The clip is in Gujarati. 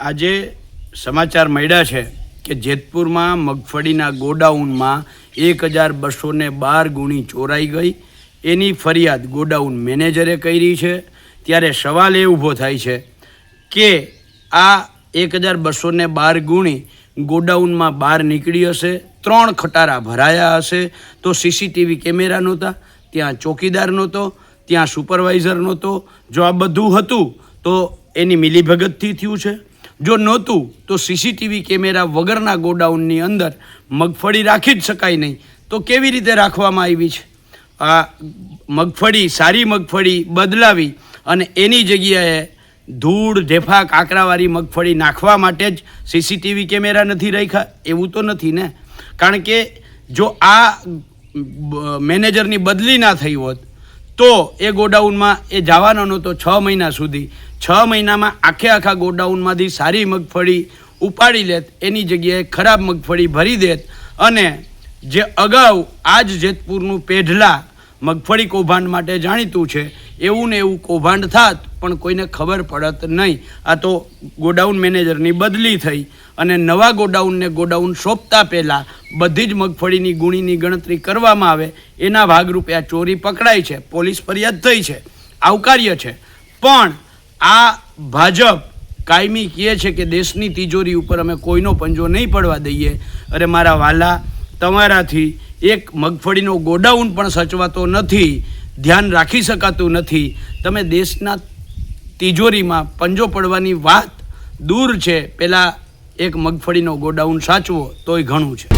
આજે સમાચાર મળ્યા છે કે જેતપુરમાં મગફળીના ગોડાઉનમાં એક હજાર બસોને બાર ગુણી ચોરાઈ ગઈ. એની ફરિયાદ ગોડાઉન મેનેજરે કરી છે. ત્યારે સવાલ એ ઊભો થાય છે કે આ એક હજાર બસોને બાર ગુણી ગોડાઉનમાં બહાર નીકળી હશે, ત્રણ ખટારા ભરાયા હશે તો સીસીટીવી કેમેરા નહોતા, ત્યાં ચોકીદાર નહોતો, ત્યાં સુપરવાઇઝર નહોતો. જો આ બધું હતું તો એની મિલીભગતથી થયું છે. જો નહોતું, તો સીસીટીવી કેમેરા વગરના ગોડાઉનની અંદર મગફળી રાખી જ શકાય નહીં. તો કેવી રીતે રાખવામાં આવી છે? આ મગફળી, સારી મગફળી બદલાવી અને એની જગ્યાએ ધૂળ, ઢેફા, કાંકરાવાળી મગફળી નાખવા માટે જ સીસીટીવી કેમેરા નથી રાખ્યા? એવું તો નથી ને? કારણ કે જો આ મેનેજરની બદલી ના થઈ હોત તો એ ગોડાઉનમાં એ જવાનો નહોતો છ મહિના સુધી. છ મહિનામાં આખે આખા ગોડાઉનમાંથી સારી મગફળી ઉપાડી લેત, એની જગ્યાએ ખરાબ મગફળી ભરી દેત અને જે અગાઉ આ જ જેતપુરનું પેઢલા મગફળી કૌભાંડ માટે જાણીતું છે, એવું ને એવું કૌભાંડ થાત, પણ કોઈને ખબર પડત નહીં. આ તો ગોડાઉન મેનેજરની બદલી થઈ અને નવા ગોડાઉનને ગોડાઉન સોંપતા પહેલાં બધી જ મગફળીની ગુણીની ગણતરી કરવામાં આવે, એના ભાગરૂપે આ ચોરી પકડાઈ છે, પોલીસ ફરિયાદ થઈ છે, આવકાર્ય છે. પણ આ ભાજપ કાયમી કહે છે કે દેશની તિજોરી ઉપર અમે કોઈનો પંજો નહીં પડવા દઈએ. અરે મારા વાલા, તમારાથી એક મગફળીનો ગોડાઉન પણ સચવાતો નથી, ધ્યાન રાખી શકાતું નથી. તમે દેશના તિજોરીમાં પંજો પડવાની વાત દૂર છે. પહેલાં એક મગફળીનો ગોડાઉન સાચવો તોય ઘણું છે.